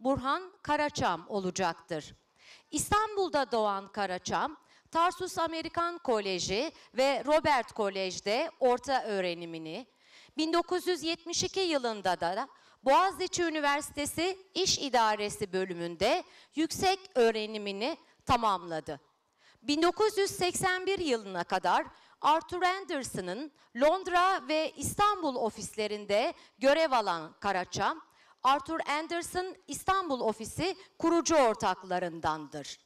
Burhan Karaçam olacaktır. İstanbul'da doğan Karaçam, Tarsus Amerikan Koleji ve Robert Kolej'de orta öğrenimini, 1972 yılında da Boğaziçi Üniversitesi İş İdaresi bölümünde yüksek öğrenimini tamamladı. 1981 yılına kadar Arthur Anderson'ın Londra ve İstanbul ofislerinde görev alan Karaçam, Arthur Anderson İstanbul ofisi kurucu ortaklarındandır.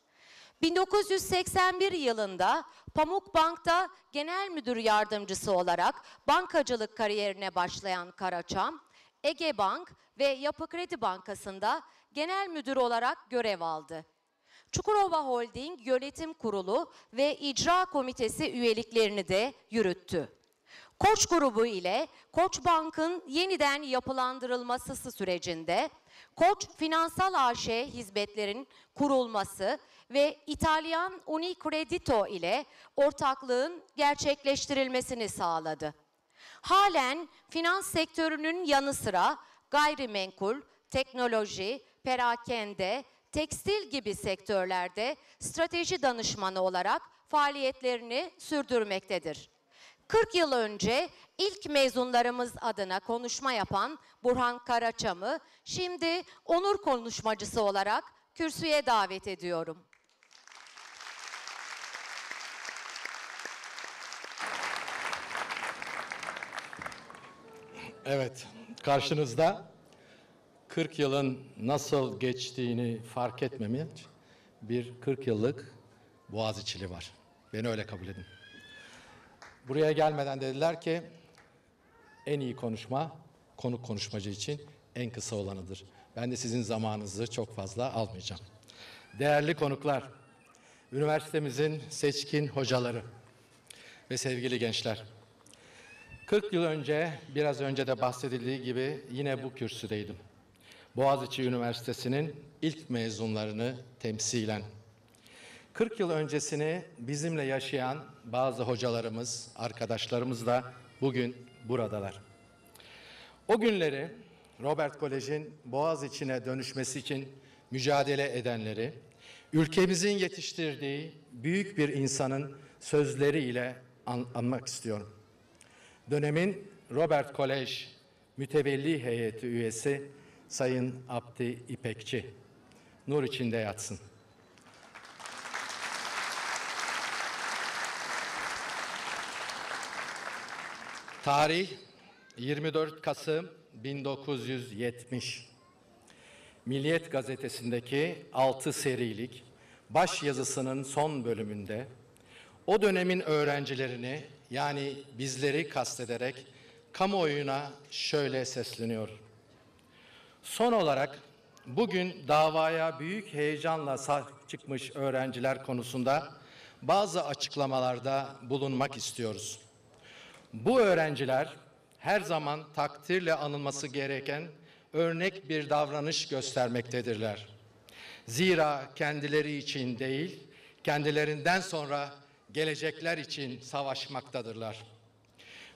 1981 yılında Pamuk Bank'ta genel müdür yardımcısı olarak bankacılık kariyerine başlayan Karaçam, Ege Bank ve Yapı Kredi Bankası'nda genel müdür olarak görev aldı. Çukurova Holding Yönetim Kurulu ve İcra Komitesi üyeliklerini de yürüttü. Koç grubu ile Koç Bank'ın yeniden yapılandırılması sürecinde Koç Finansal AŞ hizmetlerin kurulması ve İtalyan Unicredito ile ortaklığın gerçekleştirilmesini sağladı. Halen finans sektörünün yanı sıra gayrimenkul, teknoloji, perakende, tekstil gibi sektörlerde strateji danışmanı olarak faaliyetlerini sürdürmektedir. 40 yıl önce ilk mezunlarımız adına konuşma yapan Burhan Karaçam'ı şimdi onur konuşmacısı olarak kürsüye davet ediyorum. Evet, karşınızda 40 yılın nasıl geçtiğini fark etmemiş bir 40 yıllık Boğaziçi'li var. Beni öyle kabul edin. Buraya gelmeden dediler ki en iyi konuşma konuk konuşmacı için en kısa olanıdır. Ben de sizin zamanınızı çok fazla almayacağım. Değerli konuklar, üniversitemizin seçkin hocaları ve sevgili gençler. 40 yıl önce, biraz önce de bahsedildiği gibi yine bu kürsüdeydim. Boğaziçi Üniversitesi'nin ilk mezunlarını temsilen. 40 yıl öncesini bizimle yaşayan bazı hocalarımız, arkadaşlarımız da bugün buradalar. O günleri Robert Kolej'in Boğaziçi'ne dönüşmesi için mücadele edenleri, ülkemizin yetiştirdiği büyük bir insanın sözleriyle an anmak istiyorum. Dönemin Robert Kolej mütevelli heyeti üyesi Sayın Abdi İpekçi. Nur içinde yatsın. Tarih 24 Kasım 1970. Milliyet gazetesindeki 6 serilik baş yazısının son bölümünde o dönemin öğrencilerini yani bizleri kastederek kamuoyuna şöyle sesleniyor. Son olarak bugün davaya büyük heyecanla sahip çıkmış öğrenciler konusunda bazı açıklamalarda bulunmak istiyoruz. Bu öğrenciler her zaman takdirle anılması gereken örnek bir davranış göstermektedirler. Zira kendileri için değil, kendilerinden sonra gelecekler için savaşmaktadırlar.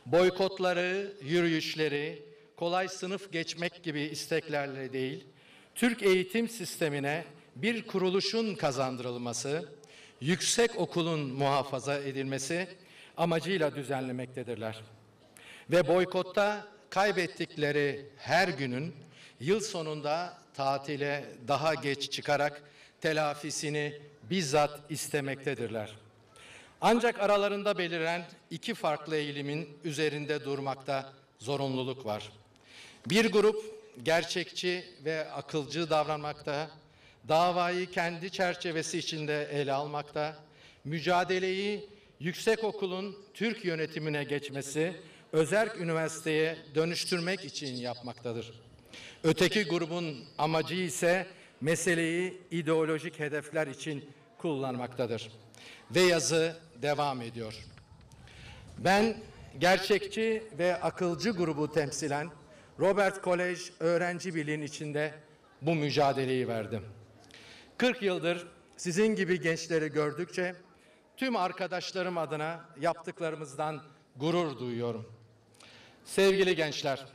Boykotları, yürüyüşleri, kolay sınıf geçmek gibi isteklerle değil, Türk eğitim sistemine bir kuruluşun kazandırılması, yüksek okulun muhafaza edilmesi amacıyla düzenlemektedirler. Ve boykotta kaybettikleri her günün yıl sonunda tatile daha geç çıkarak telafisini bizzat istemektedirler. Ancak aralarında beliren iki farklı eğilimin üzerinde durmakta zorunluluk var. Bir grup gerçekçi ve akılcı davranmakta, davayı kendi çerçevesi içinde ele almakta, mücadeleyi yüksek okulun Türk yönetimine geçmesi, özerk üniversiteye dönüştürmek için yapmaktadır. Öteki grubun amacı ise meseleyi ideolojik hedefler için kullanmaktadır. Ve yazı devam ediyor. Ben gerçekçi ve akılcı grubu temsilen Robert Kolej Öğrenci Birliği'nin içinde bu mücadeleyi verdim. 40 yıldır sizin gibi gençleri gördükçe tüm arkadaşlarım adına yaptıklarımızdan gurur duyuyorum. Sevgili gençler,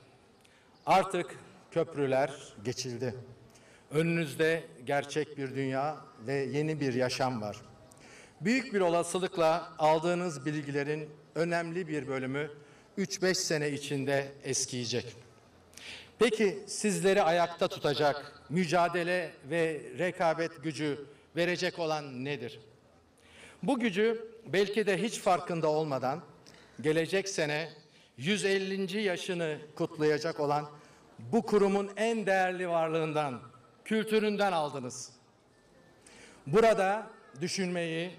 artık köprüler geçildi. Önünüzde gerçek bir dünya ve yeni bir yaşam var. Büyük bir olasılıkla aldığınız bilgilerin önemli bir bölümü 3-5 sene içinde eskiyecek. Peki sizleri ayakta tutacak mücadele ve rekabet gücü verecek olan nedir? Bu gücü belki de hiç farkında olmadan gelecek sene 150. yaşını kutlayacak olan bu kurumun en değerli varlığından, kültüründen aldınız. Burada düşünmeyi,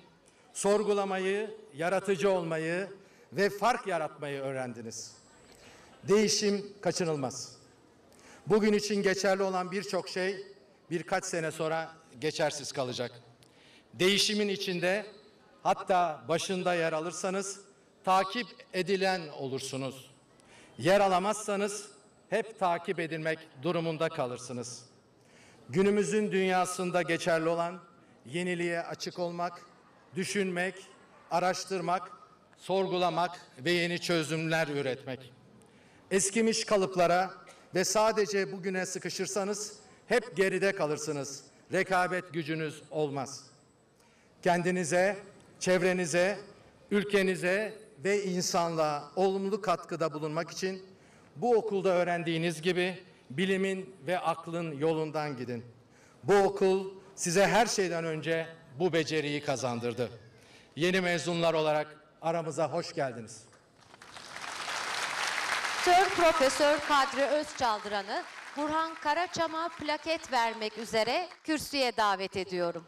sorgulamayı, yaratıcı olmayı ve fark yaratmayı öğrendiniz. Değişim kaçınılmaz. Bugün için geçerli olan birçok şey birkaç sene sonra geçersiz kalacak. Değişimin içinde hatta başında yer alırsanız takip edilen olursunuz. Yer alamazsanız hep takip edilmek durumunda kalırsınız. Günümüzün dünyasında geçerli olan yeniliğe açık olmak, düşünmek, araştırmak, sorgulamak ve yeni çözümler üretmek. Eskimiş kalıplara ve sadece bugüne sıkışırsanız hep geride kalırsınız. Rekabet gücünüz olmaz. Kendinize, çevrenize, ülkenize ve insanlığa olumlu katkıda bulunmak için bu okulda öğrendiğiniz gibi bilimin ve aklın yolundan gidin. Bu okul size her şeyden önce bu beceriyi kazandırdı. Yeni mezunlar olarak aramıza hoş geldiniz. Sir Profesör Kadri Özçaldıran'ı Burhan Karaçam'a plaket vermek üzere kürsüye davet ediyorum.